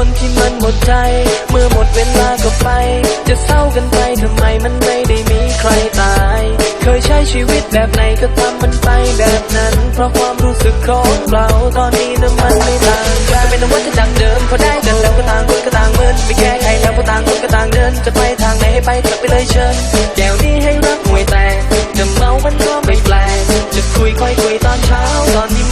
คนที่มันหมดใจ เมื่อหมดเวลาก็ไป จะเศร้ากันไปทำไมมันไม่ได้มีใครตาย เคยใช้ชีวิตแบบไหนก็ทำมันไปแบบนั้น เพราะความรู้สึกของเราตอนนี้นะมันไม่ต่างกันเป็นวัฏจักเดิมพอได้ ไปกลับไปเลยเชิญแก้วนี้ให้รักมวยแตกจะเมามันก็ไม่แปลกจะคุยค่อยคุยตอนเช้าตอนนี้